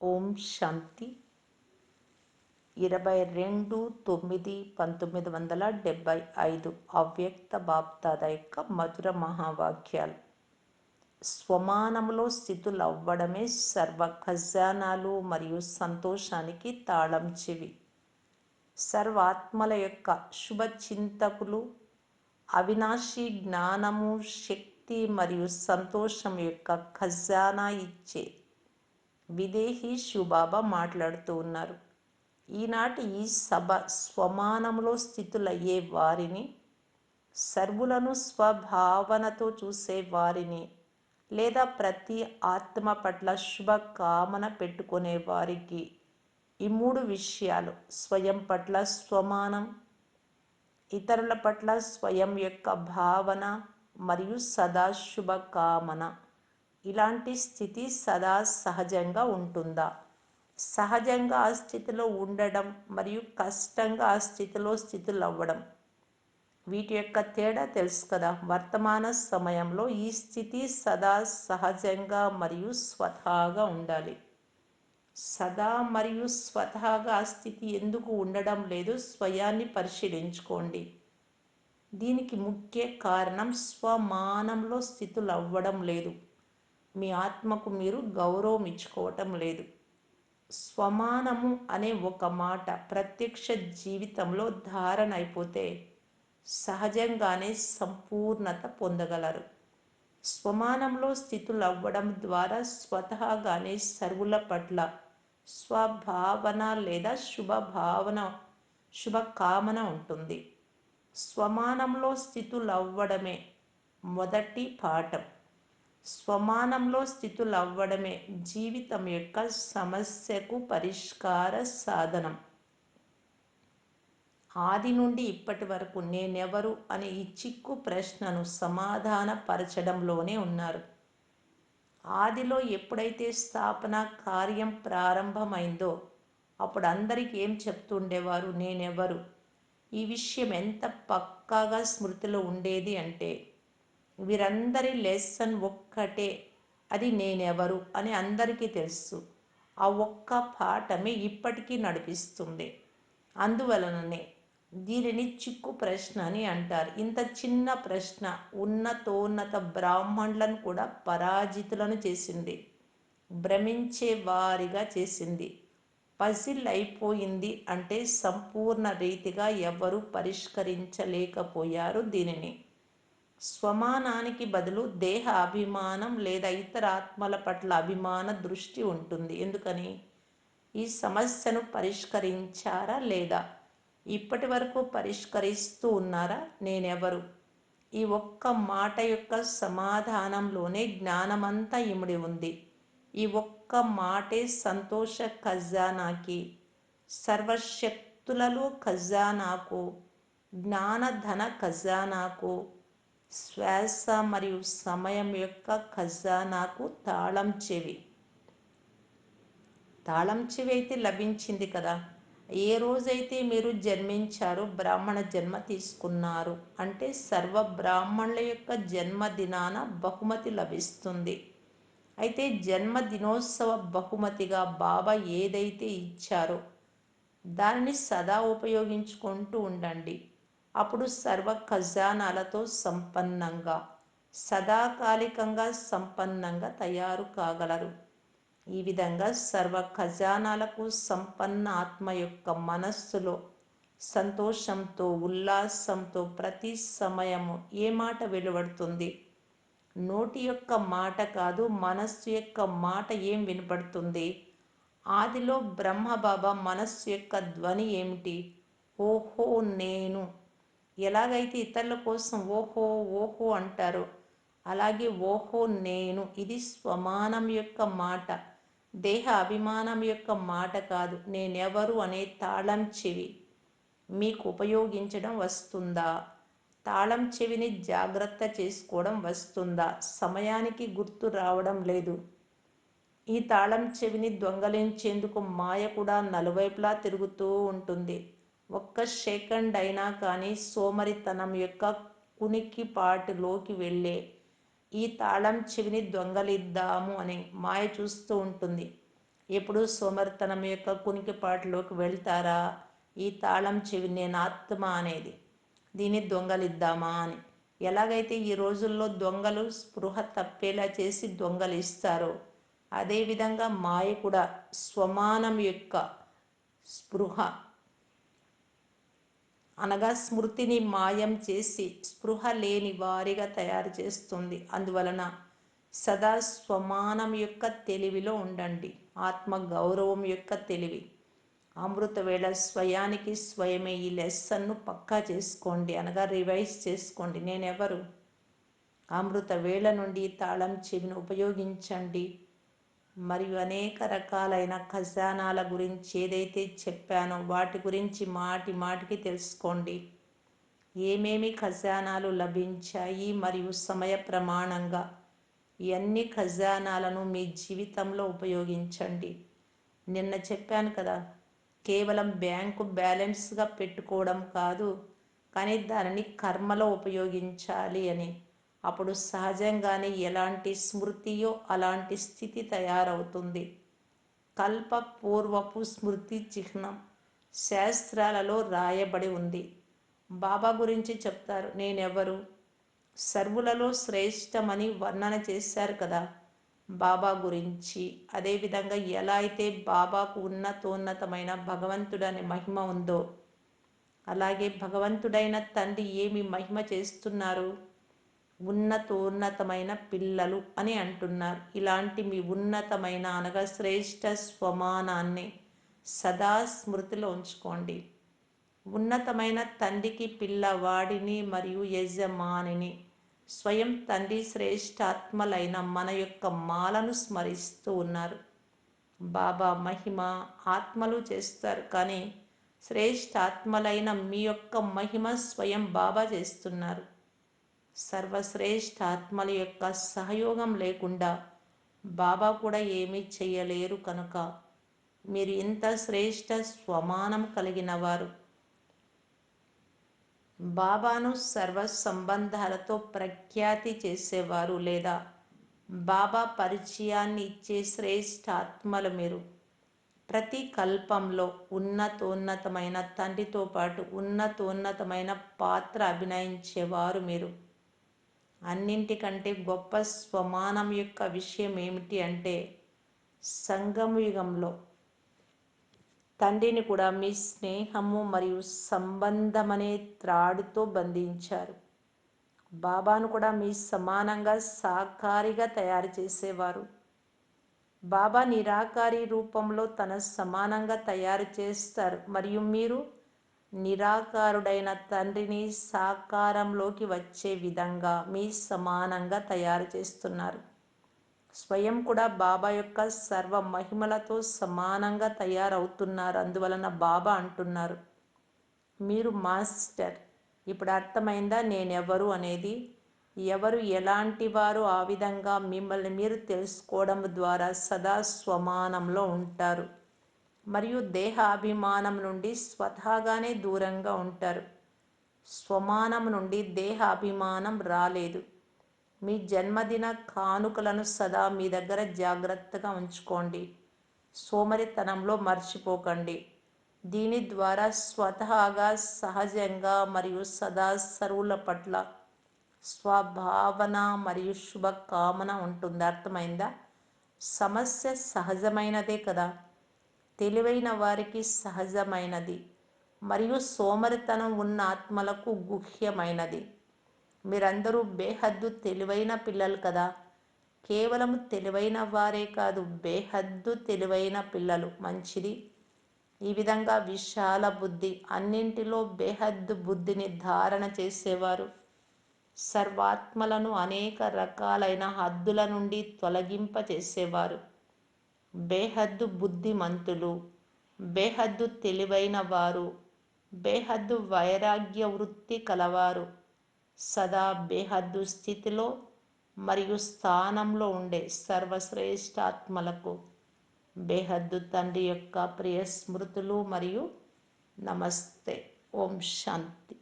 ఓం శాంతి. ఇరవై రెండు తొమ్మిది పంతొమ్మిది వందల డెబ్బై ఐదు అవ్యక్త బాప్దాద యొక్క మధుర మహావాక్యాలు. స్వమానములో స్థితులవ్వడమే సర్వ ఖజానాలు మరియు సంతోషానికి తాళం చెవి. సర్వాత్మల యొక్క శుభ చింతకులు అవినాశి జ్ఞానము శక్తి మరియు సంతోషం యొక్క ఖజానా ఇచ్చే విదేహీ శివబాబా మాట్లాడుతూ ఉన్నారు. ఈనాటి ఈ సభ స్వమానంలో స్థితులయ్యే వారిని సర్వులను స్వభావనతో చూసే వారిని లేదా ప్రతి ఆత్మ పట్ల శుభ కామన పెట్టుకునే వారికి ఈ మూడు విషయాలు స్వయం పట్ల స్వమానం ఇతరుల పట్ల స్వయం యొక్క భావన మరియు సదా శుభకామన. ఇలాంటి స్థితి సదా సహజంగా ఉంటుందా? సహజంగా ఆ స్థితిలో ఉండడం మరియు కష్టంగా ఆ స్థితిలో స్థితులు అవ్వడం వీటి యొక్క తేడా తెలుసు కదా? వర్తమాన సమయంలో ఈ స్థితి సదా సహజంగా మరియు స్వతహాగా ఉండాలి. సదా మరియు స్వతహాగా ఆ స్థితి ఎందుకు ఉండడం లేదు స్వయాన్ని పరిశీలించుకోండి. దీనికి ముఖ్య కారణం స్వమానంలో స్థితులు అవ్వడం లేదు. మీ ఆత్మకు మీరు గౌరవం ఇచ్చుకోవటం లేదు. స్వమానము అనే ఒక మాట ప్రత్యక్ష జీవితంలో ధారణ అయిపోతే సహజంగానే సంపూర్ణత పొందగలరు. స్వమానంలో స్థితులు అవ్వడం ద్వారా స్వతహాగానే సర్వుల పట్ల స్వభావన లేదా శుభ భావన ఉంటుంది. స్వమానంలో స్థితులు అవ్వడమే మొదటి పాఠం. స్వమానంలో స్థితులవ్వడమే జీవితం యొక్క సమస్యకు పరిష్కార సాధనం. ఆది నుండి ఇప్పటి వరకు నేనెవరు అనే ఈ చిక్కు ప్రశ్నను సమాధానపరచడంలోనే ఉన్నారు. ఆదిలో ఎప్పుడైతే స్థాపన కార్యం ప్రారంభమైందో అప్పుడు అందరికీ ఏం చెప్తుండేవారు? నేనెవరు? ఈ విషయం ఎంత పక్కాగా స్మృతిలో ఉండేది అంటే వీరందరి లెసన్ ఒక్కటే. అది నేనెవరు అని అందరికీ తెలుసు. ఆ ఒక్క పాఠమే ఇప్పటికీ నడిపిస్తుంది. అందువలననే దీనిని చిక్కు ప్రశ్న అని అంటారు. ఇంత చిన్న ప్రశ్న ఉన్నతోన్నత బ్రాహ్మణులను కూడా పరాజితులను చేసింది. భ్రమించే వారిగా చేసింది. పజిల్ అయిపోయింది అంటే సంపూర్ణ రీతిగా ఎవరు పరిష్కరించలేకపోయారు దీనిని. స్వమానానికి బదులు దేహ అభిమానం లేదా ఇతర ఆత్మల పట్ల అభిమాన దృష్టి ఉంటుంది. ఎందుకని? ఈ సమస్యను పరిష్కరించారా లేదా? ఇప్పటి వరకు పరిష్కరిస్తూ ఉన్నారా? నేనెవరు? ఈ ఒక్క మాట యొక్క సమాధానంలోనే జ్ఞానమంతా ఇమిడి ఉంది. ఈ ఒక్క మాటే సంతోష ఖజానాకి సర్వశక్తులలో ఖజానాకు జ్ఞానధన ఖజానాకు శ్వాస మరియు సమయం యొక్క ఖజానాకు తాళం చెవి. తాళం చెవి అయితే లభించింది కదా. ఏ రోజైతే మీరు జన్మించారో బ్రాహ్మణ జన్మ తీసుకున్నారు. అంటే సర్వ బ్రాహ్మణుల యొక్క జన్మదినాన బహుమతి లభిస్తుంది. అయితే జన్మదినోత్సవ బహుమతిగా బాబా ఏదైతే ఇచ్చారో దానిని సదా ఉపయోగించుకుంటూ ఉండండి. అప్పుడు సర్వ ఖజానాలతో సంపన్నంగా సదాకాలికంగా సంపన్నంగా తయారు కాగలరు. ఈ విధంగా సర్వ ఖజానాలకు సంపన్న ఆత్మ యొక్క మనస్సులో సంతోషంతో ఉల్లాసంతో ప్రతి సమయము ఏ మాట వెలువడుతుంది? నోటి యొక్క మాట కాదు మనస్సు యొక్క మాట ఏం వినపడుతుంది? ఆదిలో బ్రహ్మబాబా మనస్సు యొక్క ధ్వని ఏమిటి? ఓహో నేను ఎలాగైతే ఇతరుల కోసం ఓహో ఓహో అంటారో అలాగే ఓహో నేను ఇది స్వమానం యొక్క మాట. దేహ అభిమానం యొక్క మాట కాదు. నేనెవరు అనే తాళం చెవి మీకు ఉపయోగించడం వస్తుందా? తాళం చెవిని జాగ్రత్త చేసుకోవడం వస్తుందా? సమయానికి గుర్తు రావడం లేదు. ఈ తాళం చెవిని దొంగలించేందుకు మాయ కూడా నలువైపులా తిరుగుతూ ఉంటుంది. ఒక్క సెకండ్ అయినా కానీ సోమరితనం యొక్క కునికిపాటులోకి వెళ్ళే ఈ తాళం చెవిని దొంగలిద్దాము అని మాయ చూస్తూ ఉంటుంది. ఎప్పుడు సోమరితనం యొక్క కునికిపాటులోకి వెళ్తారా? ఈ తాళం చెవి నేను ఆత్మ అనేది. దీన్ని దొంగలిద్దామా అని. ఎలాగైతే ఈ రోజుల్లో దొంగలు స్పృహ తప్పేలా చేసి దొంగలిస్తారో అదేవిధంగా మాయ కూడా స్వమానం యొక్క స్పృహ అనగా స్మృతిని మాయం చేసి స్పృహ లేని వారిగా తయారు చేస్తుంది. అందువలన సదా స్వమానం యొక్క తెలివిలో ఉండండి. ఆత్మ గౌరవం యొక్క తెలివి. అమృత వేళ స్వయానికి స్వయమే ఈ లెసన్ను పక్కా చేసుకోండి. అనగా రివైజ్ చేసుకోండి. నేనెవరు? అమృత వేళ నుండి తాళం చెవిని ఉపయోగించండి. మరియు అనేక రకాలైన ఖజానాల గురించి ఏదైతే చెప్పానో వాటి గురించి మాటి మాటికి తెలుసుకోండి. ఏమేమి ఖజానాలు లభించాయి మరియు సమయ ప్రమాణంగా? ఈ అన్ని ఖజానాలను మీ జీవితంలో ఉపయోగించండి. నిన్న చెప్పాను కదా కేవలం బ్యాంకు బ్యాలెన్స్గా పెట్టుకోవడం కాదు కానీ దానిని కర్మలో ఉపయోగించాలి అని. అప్పుడు సహజంగానే ఎలాంటి స్మృతియో అలాంటి స్థితి తయారవుతుంది. కల్ప పూర్వపు స్మృతి చిహ్నం శాస్త్రాలలో రాయబడి ఉంది. బాబా గురించి చెప్తారు నేనెవరు? సర్వులలో శ్రేష్టమని వర్ణన చేశారు కదా బాబా గురించి. అదేవిధంగా ఎలా అయితే బాబాకు ఉన్నతోన్నతమైన భగవంతుడని మహిమ ఉందో అలాగే భగవంతుడైన తండ్రి ఏమి మహిమ చేస్తున్నారు? ఉన్నతోన్నతమైన పిల్లలు అని అంటున్నారు. ఇలాంటి మీ ఉన్నతమైన అనగా శ్రేష్ట స్వమానాన్ని సదా స్మృతిలో ఉంచుకోండి. ఉన్నతమైన తండ్రికి పిల్లవాడిని మరియు యజమానిని స్వయం తండ్రి శ్రేష్టాత్మలైన మన యొక్క మాలను స్మరిస్తూ ఉన్నారు. బాబా మహిమ ఆత్మలు చేస్తారు. కానీ శ్రేష్టాత్మలైన మీ యొక్క మహిమ స్వయం బాబా చేస్తున్నారు. సర్వశ్రేష్ఠ ఆత్మల యొక్క సహయోగం లేకుండా బాబా కూడా ఏమీ చేయలేరు కనుక మీరు ఇంత శ్రేష్ట స్వమానం కలిగిన వారు. బాబాను సర్వ సంబంధాలతో ప్రఖ్యాతి చేసేవారు లేదా బాబా పరిచయాన్ని ఇచ్చే శ్రేష్ఠ ఆత్మలు మీరు. ప్రతి కల్పంలో ఉన్నతోన్నతమైన తండ్రితో పాటు ఉన్నతోన్నతమైన పాత్ర అభినయించేవారు మీరు. అన్నింటికంటే గొప్ప స్వమానం యొక్క విషయం ఏమిటి అంటే సంగమయుగంలో తండ్రిని కూడా మీ స్నేహము మరియు సంబంధమనే త్రాడుతో బంధించారు. బాబాను కూడా మీ సమానంగా సాకారిగా తయారు చేసేవారు. బాబా నిరాకారి రూపంలో తన సమానంగా తయారు చేస్తారు. మరియు మీరు నిరాకారుడైన తండ్రిని సాకారంలోకి వచ్చే విధంగా మీ సమానంగా తయారు చేస్తున్నారు. స్వయం కూడా బాబా యొక్క సర్వ మహిమలతో సమానంగా తయారవుతున్నారు. అందువలన బాబా అంటున్నారు మీరు మాస్టర్. ఇప్పుడు అర్థమైందా? నేనెవరు అనేది? ఎవరు ఎలాంటి వారు? ఆ విధంగా మిమ్మల్ని మీరు తెలుసుకోవడం ద్వారా సదా స్వమానంలో ఉంటారు. మరియు దేహాభిమానం నుండి స్వతహాగానే దూరంగా ఉంటారు. స్వమానం నుండి దేహాభిమానం రాలేదు. మీ జన్మదిన కానుకలను సదా మీ దగ్గర జాగ్రత్తగా ఉంచుకోండి. సోమరితనంలో మర్చిపోకండి. దీని ద్వారా స్వతహాగా సహజంగా మరియు సదా సరువుల పట్ల స్వభావన మరియు శుభకామన ఉంటుంది? అర్థమైందా? సమస్య సహజమైనదే కదా. తెలివైన వారికి సహజమైనది మరియు సోమరితనం ఉన్న ఆత్మలకు గుహ్యమైనది. మీరందరూ బేహద్దు తెలివైన పిల్లలు కదా. కేవలం తెలివైన వారే కాదు బేహద్దు తెలివైన పిల్లలు. మంచిది. ఈ విధంగా విశాల బుద్ధి అన్నింటిలో బేహద్దు బుద్ధిని ధారణ చేసేవారు. సర్వాత్మలను అనేక రకాలైన హద్దుల నుండి తొలగింప చేసేవారు. బేహద్దు బుద్ధిమంతులు బేహద్దు తెలివైన వారు బేహద్దు వైరాగ్య వృత్తి కలవారు. సదా బేహద్దు స్థితిలో మరియు స్థానంలో ఉండే సర్వశ్రేష్టాత్మలకు బేహద్దు తండ్రి యొక్క ప్రియ స్మృతులు మరియు నమస్తే. ఓం శాంతి.